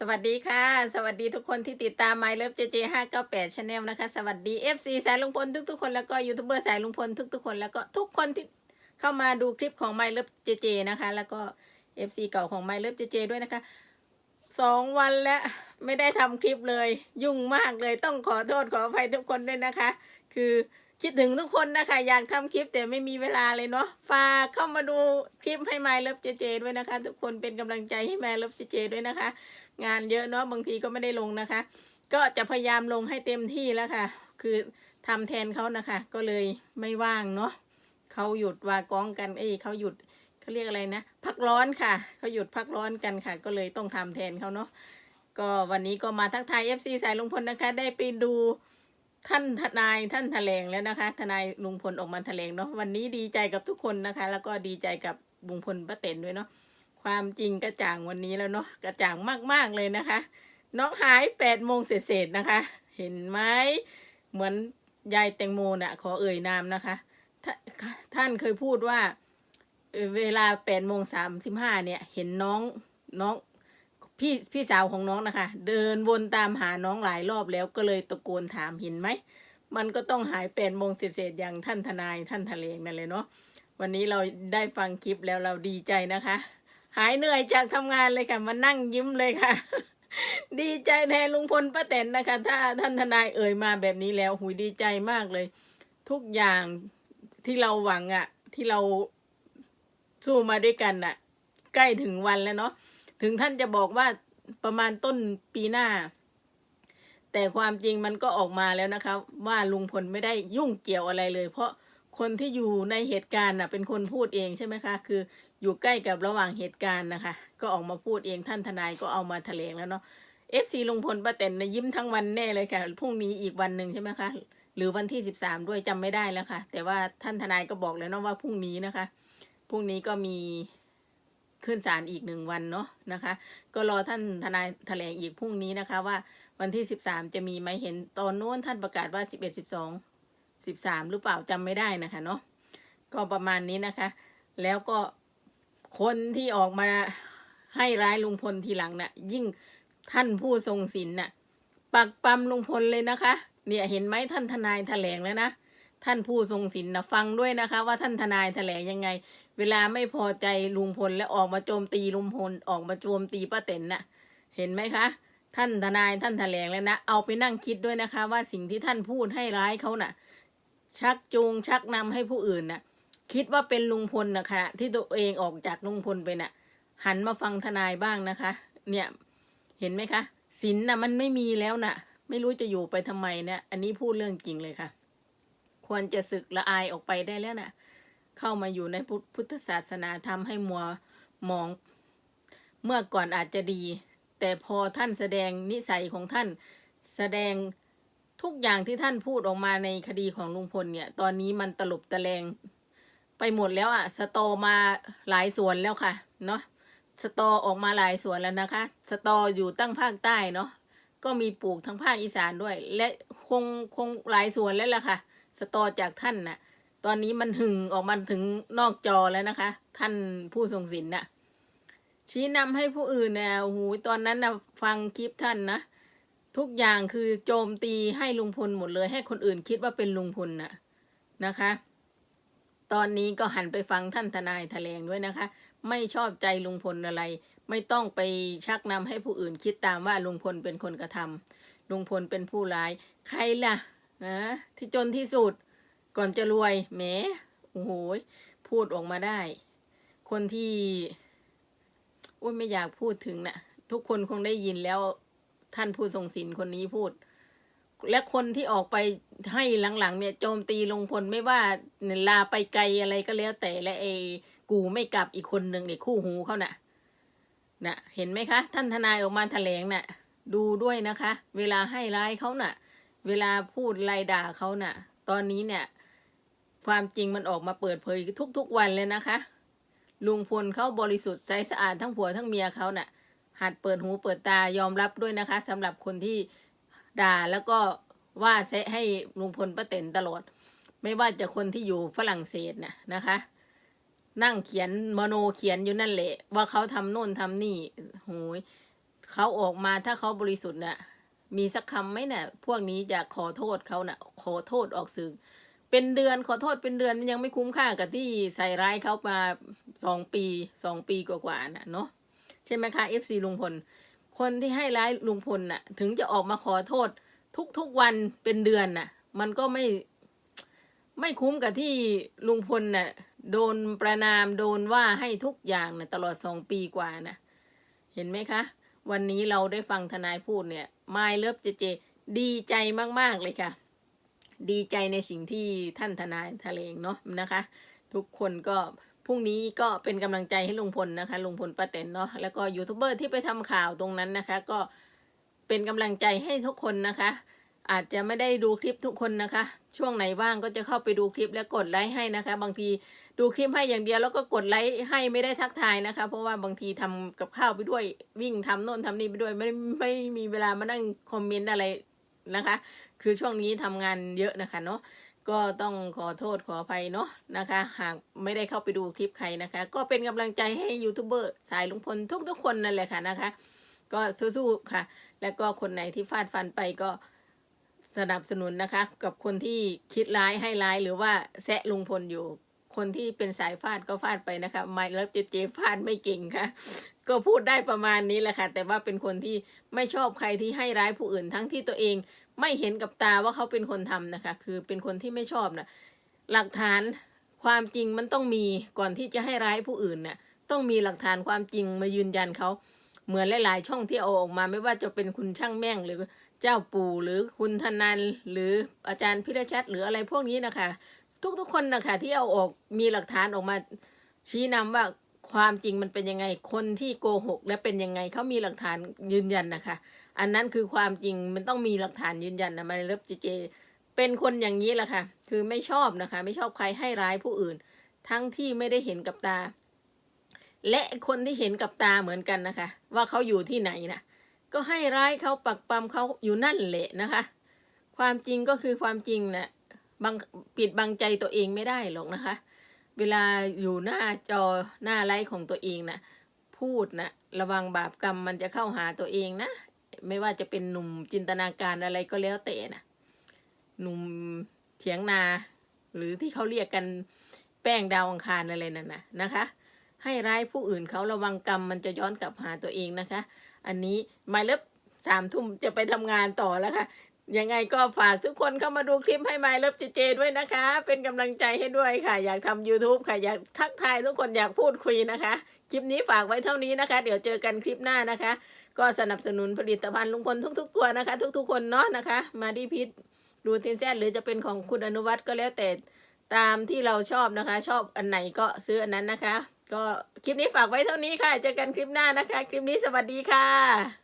สวัสดีค่ะ สวัสดีทุกคนที่ติดตาม My Love JJ 598 Channel นะคะ สวัสดี FC สายลุงพลทุกๆคนแล้วก็ยูทูบเบอร์สายลุงพลทุกๆคนแล้วก็ทุกคนที่เข้ามาดูคลิปของ My Love JJ นะคะ แล้วก็ FC เก่าของ My Love JJ ด้วยนะคะสองวันแล้วไม่ได้ทำคลิปเลย ยุ่งมากเลยต้องขอโทษขออภัยทุกคนด้วยนะคะ คือ คิดถึงทุกคนนะคะอยากทำคลิปแต่ไม่มีเวลาเลยเนาะฝากเข้ามาดูคลิปให้ My Love JJ ด้วยนะคะ ทุกคนเป็นกำลังใจให้ My Love JJ ด้วยนะคะ งานเยอะเนาะบางทีก็ไม่ได้ลงนะคะ ก็จะพยายามลงให้เต็มที่แล้วค่ะ คือทำแทนเขานะคะ ก็เลยไม่ว่างเนาะเขาหยุดวากองกันเอ้ยเขาหยุดเขาเรียกอะไรนะ พักร้อนค่ะเขาหยุดพักร้อนกันค่ะ ก็เลยต้องทำแทนเขาเนาะก็วันนี้ก็มาทักทายเอฟซีสายลุงพลนะคะ ได้ไปดู ท่านทนายท่านแถลงแล้วนะคะ ทนายลุงพลออกมาแถลงเนาะวันนี้ดีใจกับทุกคนนะคะ แล้วก็ดีใจกับลุงพลป้าเต็นด้วยเนาะความจริงกระจ่างวันนี้แล้วเนาะกระจ่างมากๆเลยนะคะ น้องหายแปดโมงเศษๆนะคะ เห็นไหมเหมือนยายแตงโมน่ะขอเอ่ยนามนะคะท่าท่านเคยพูดว่า เวลาแปดโมงสามสิบห้าเนี่ย เห็นน้องน้อง พี่พี่สาวของน้องนะคะ เดินวนตามหาน้องหลายรอบแล้วก็เลยตะโกนถามเห็นไหม มันก็ต้องหายแปดโมงเศษๆอย่างท่านทนายท่านทะเลงนั่นเลยเนาะวันนี้เราได้ฟังคลิปแล้วเราดีใจนะคะ หายเหนื่อยจากทำงานเลยค่ะมานั่งยิ้มเลยค่ะ ดีใจแทนลุงพลป้าแตนนะคะ ถ้าท่านทนายเอ่ยมาแบบนี้แล้วหุยดีใจมากเลย ทุกอย่างที่เราหวังอะ่ะที่เราสู้มาด้วยกันน่ะใกล้ถึงวันแล้วเนาะ ถึงท่านจะบอกว่าประมาณต้นปีหน้า แต่ความจริงมันก็ออกมาแล้วนะคะว่าลุงพลไม่ได้ยุ่งเกี่ยวอะไรเลย เพราะคนที่อยู่ในเหตุการณ์เป็นคนพูดเองใช่ไหมคะ คืออยู่ใกล้กับระหว่างเหตุการณ์นะคะ ก็ออกมาพูดเองท่านทนายก็เอามาแถลงแล้วเนาะเอฟซีลุงพลป้าแตนนะยิ้มทั้งวันแน่เลยค่ะพรุ่งนี้อีกวันหนึ่งใช่ไหมคะหรือวันที่สิบสามด้วยจำไม่ได้แล้วค่ะ แต่ว่าท่านทนายก็บอกแล้วเนาะว่าพรุ่งนี้นะคะพรุ่งนี้ก็มี ขึ้นศาลอีกหนึ่งวันเนาะนะคะ ก็รอท่านทนายแถลงอีกพรุ่งนี้นะคะว่าวันที่สิบสามจะมีไหมเห็นตอนโน้นท่านประกาศว่าสิบเอ็ดสิบสองสิบสามหรือเปล่าจำไม่ได้นะคะเนาะก็ประมาณนี้นะคะ แล้วก็คนที่ออกมาให้ร้ายลุงพลทีหลังน่ะ ยิ่งท่านผู้ทรงศีลน่ะ ปักปั๊มลุงพลเลยนะคะ เนี่ยเห็นไหมท่านทนายแถลงแล้วนะท่านผู้ทรงศีลนะฟังด้วยนะคะ ว่าท่านทนายแถลงยังไง เวลาไม่พอใจลุงพลแล้วออกมาโจมตีลุงพลออกมาโจมตีป้าเต็นน่ะ เห็นไหมคะ ท่านทนายท่านแถลงแล้วนะ เอาไปนั่งคิดด้วยนะคะ ว่าสิ่งที่ท่านพูดให้ร้ายเขาน่ะ ชักจูงชักนำให้ผู้อื่นน่ะ คิดว่าเป็นลุงพลนะคะที่ตัวเองออกจากลุงพลไปน่ะ หันมาฟังทนายบ้างนะคะ เนี่ยเห็นไหมคะศีลน่ะมันไม่มีแล้วน่ะ ไม่รู้จะอยู่ไปทำไมเนี่ยอันนี้พูดเรื่องจริงเลยค่ะ ควรจะศึกละอายออกไปได้แล้วน่ะ เข้ามาอยู่ในพุทธศาสนาทำให้มัวมอง เมื่อก่อนอาจจะดี แต่พอท่านแสดงนิสัยของท่านแสดงทุกอย่างที่ท่านพูดออกมาในคดีของลุงพลเนี่ย ตอนนี้มันตลบตะแลงไปหมดแล้วอะ่ะสตอมาหลายส่วนแล้วค่ะ เนาะสตอออกมาหลายส่วนแล้วนะคะ สตออยู่ตั้งภาคใต้เนาะก็มีปลูกทั้งภาคอีสานด้วย และคงคงหลายส่วนแล้วล่ะค่ะ สตอจากท่านน่ะ ตอนนี้มันหึงออกมาถึงนอกจอแล้วนะคะ ท่านผู้ทรงศีลป์น่ะ ชี้นำให้ผู้อื่นเนี่ยโอ้โหตอนนั้นนะฟังคลิปท่านนะทุกอย่างคือโจมตีให้ลุงพลหมดเลย ให้คนอื่นคิดว่าเป็นลุงพลน่ะนะคะ ตอนนี้ก็หันไปฟังท่านทนายแถลงด้วยนะคะ ไม่ชอบใจลุงพลอะไร ไม่ต้องไปชักนำให้ผู้อื่นคิดตามว่าลุงพลเป็นคนกระทำลุงพลเป็นผู้ร้าย ใครล่ะนะที่จนที่สุด ก่อนจะรวยแหมโอ้โหพูดออกมาได้ คนที่อุ้ยไม่อยากพูดถึงนะ่ะ ทุกคนคงได้ยินแล้วท่านผู้ทรงศีลคนนี้พูด และคนที่ออกไปให้หลังๆ เนี่ยโจมตีลงพลไม่ว่าลาไปไกลอะไรก็แล้วแต่และไอ้กูไม่กลับอีกคนหนึ่งเนี่ยคู่หูเขาน่ะนะเห็นไหมคะ ท่านทนายออกมาแถลงน่ะ ดูด้วยนะคะ เวลาให้ร้ายเขาน่ะ เวลาพูดไล่ด่าเขาน่ะ ตอนนี้เนี่ย ความจริงมันออกมาเปิดเผยทุกๆวันเลยนะคะ ลุงพลเขาบริสุทธิ์ใสสะอาดทั้งผัวทั้งเมียเขาน่ะ หัดเปิดหูเปิดตายอมรับด้วยนะคะสำหรับคนที่ด่าแล้วก็ว่าแซะให้ลุงพลป้าเต็นตลอด ไม่ว่าจะคนที่อยู่ฝรั่งเศสน่ะนะคะ นั่งเขียนมโนเขียนอยู่นั่นแหละ ว่าเขาทำโน่นทำนี่โหยเขาออกมาถ้าเขาบริสุทธิ์น่ะมีสักคำไหมเนี่ยพวกนี้จะขอโทษเขาน่ะ ขอโทษออกสื่อ เป็นเดือนขอโทษเป็นเดือนมันยังไม่คุ้มค่ากับที่ใส่ร้ายเขามาสองปีสองปีกว่าๆน่ะเนาะใช่ไหมคะเอฟซีลุงพล คนที่ให้ร้ายลุงพลน่ะ ถึงจะออกมาขอโทษ ทุกๆวันเป็นเดือนน่ะ มันก็ไม่ไม่คุ้มกับที่ลุงพลน่ะ โดนประนามโดนว่าให้ทุกอย่างน่ะ ตลอดสองปีกว่าน่ะ เห็นไหมคะ วันนี้เราได้ฟังทนายพูดเนี่ย ไมายเลิฟเจเจ ดีใจมากๆเลยค่ะ ดีใจในสิ่งที่ท่านทนายทะเลงเนาะนะคะ ทุกคนก็พรุ่งนี้ก็เป็นกำลังใจให้ลุงพลนะคะลุงพลป้าแตนเนาะแล้วก็ยูทูบเบอร์ที่ไปทำข่าวตรงนั้นนะคะ ก็เป็นกำลังใจให้ทุกคนนะคะ อาจจะไม่ได้ดูคลิปทุกคนนะคะ ช่วงไหนว่างก็จะเข้าไปดูคลิปและกดไลค์ให้นะคะ บางทีดูคลิปให้อย่างเดียวแล้วก็กดไลค์ให้ไม่ได้ทักทายนะคะ เพราะว่าบางทีทำกับข้าวไปด้วยวิ่งทำโน่นทำนี่ไปด้วยไม่ไม่มีเวลามานั่งคอมเมนต์อะไรนะคะ คือช่วงนี้ทำงานเยอะนะคะเนาะก็ต้องขอโทษขออภัยเนาะนะคะ หากไม่ได้เข้าไปดูคลิปใครนะคะ ก็เป็นกำลังใจให้ยูทูบเบอร์สายลุงพลทุกๆคนนั่นแหละค่ะนะคะ ก็สู้ๆค่ะ แล้วก็คนไหนที่ฟาดฟันไปก็สนับสนุนนะคะ กับคนที่คิดร้ายให้ร้ายหรือว่าแซะลุงพลอยู่ คนที่เป็นสายฟาดก็ฟาดไปนะคะไม่แล้วเจเจฟาดไม่เก่งค่ะ ก็พูดได้ประมาณนี้แหละค่ะ แต่ว่าเป็นคนที่ไม่ชอบใครที่ให้ร้ายผู้อื่นทั้งที่ตัวเอง ไม่เห็นกับตาว่าเขาเป็นคนทำนะคะ คือเป็นคนที่ไม่ชอบนะหลักฐานความจริงมันต้องมีก่อนที่จะให้ร้ายผู้อื่นน่ะต้องมีหลักฐานความจริงมายืนยันเขาเหมือนหลาย ๆ ช่องที่เอาออกมาไม่ว่าจะเป็นคุณช่างแม่งหรือเจ้าปู่หรือคุณธนันหรืออาจารย์พิรชัดหรืออะไรพวกนี้นะคะ ทุกๆคนนะคะที่เอาออกมีหลักฐานออกมาชี้นำว่า ความจริงมันเป็นยังไง คนที่โกหก และเป็นยังไงเขามีหลักฐานยืนยันนะคะ อันนั้นคือความจริงมันต้องมีหลักฐานยืนยันนะมาเลิฟเจเจ เป็นคนอย่างนี้แหละค่ะ คือไม่ชอบนะคะ ไม่ชอบใครให้ร้ายผู้อื่น ทั้งที่ไม่ได้เห็นกับตา และคนที่เห็นกับตาเหมือนกันนะคะ ว่าเขาอยู่ที่ไหนนะก็ให้ร้ายเขาปักปั๊มเขาอยู่นั่นแหละนะคะ ความจริงก็คือความจริงนะบังปิดบังใจตัวเองไม่ได้หรอกนะคะ เวลาอยู่หน้าจอหน้าไลฟ์ของตัวเองนะพูดนะระวังบาปกรรมมันจะเข้าหาตัวเองนะไม่ว่าจะเป็นหนุ่มจินตนาการอะไรก็แล้วแต่นะหนุ่มเถียงนา หรือที่เขาเรียกกันแป้งดาวอังคารอะไรนั่นนะนะคะ ให้ร้ายผู้อื่นเขาระวังกรรมมันจะย้อนกลับหาตัวเองนะคะ อันนี้มาเลิฟสามทุ่มจะไปทำงานต่อแล้วค่ะ ยังไงก็ฝากทุกคนเข้ามาดูคลิปให้ไมเลิฟเจเจด้วยนะคะ เป็นกำลังใจให้ด้วยค่ะ อยากทำ YouTube ค่ะ อยากทักทายทุกคนอยากพูดคุยนะคะ คลิปนี้ฝากไว้เท่านี้นะคะ เดี๋ยวเจอกันคลิปหน้านะคะ ก็สนับสนุนผลิตภัณฑ์ลุงพลทุก ๆ ตัวนะคะ ทุก ๆ คนเนาะนะคะ มาดีพิษดูทินแซดหรือจะเป็นของคุณอนุวัฒน์ก็แล้วแต่ตามที่เราชอบนะคะ ชอบอันไหนก็ซื้ออันนั้นนะคะ ก็คลิปนี้ฝากไว้เท่านี้ค่ะ เจอกันคลิปหน้านะคะ คลิปนี้สวัสดีค่ะ